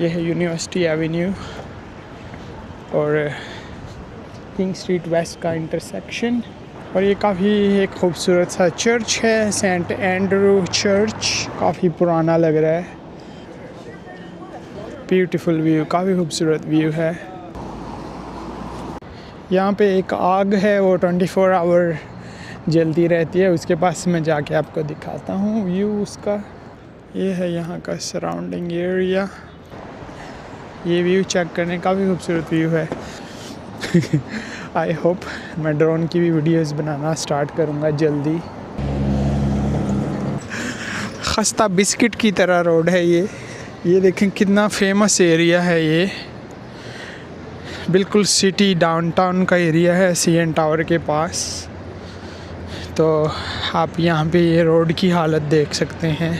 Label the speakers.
Speaker 1: ये है university avenue और किंग स्ट्रीट वेस्ट का इंटरसेक्शन और ये काफ़ी एक खूबसूरत सा चर्च है सेंट एंड्रू चर्च काफ़ी पुराना लग रहा है। ब्यूटीफुल व्यू काफ़ी खूबसूरत व्यू है। यहाँ पे एक आग है, वो 24 फोर आवर जलती रहती है, उसके पास मैं जाके आपको दिखाता हूँ व्यू उसका ये है यहाँ का सराउंडिंग एरिया ये व्यू चेक करने का भी खूबसूरत व्यू है। आई होप मैं ड्रोन की भी वीडियोस बनाना स्टार्ट करूँगा जल्दी। खस्ता बिस्किट की तरह रोड है ये। ये देखें कितना फ़ेमस एरिया है ये। बिल्कुल सिटी डाउनटाउन का एरिया है सी एन टावर के पास। तो आप यहाँ पे ये रोड की हालत देख सकते हैं।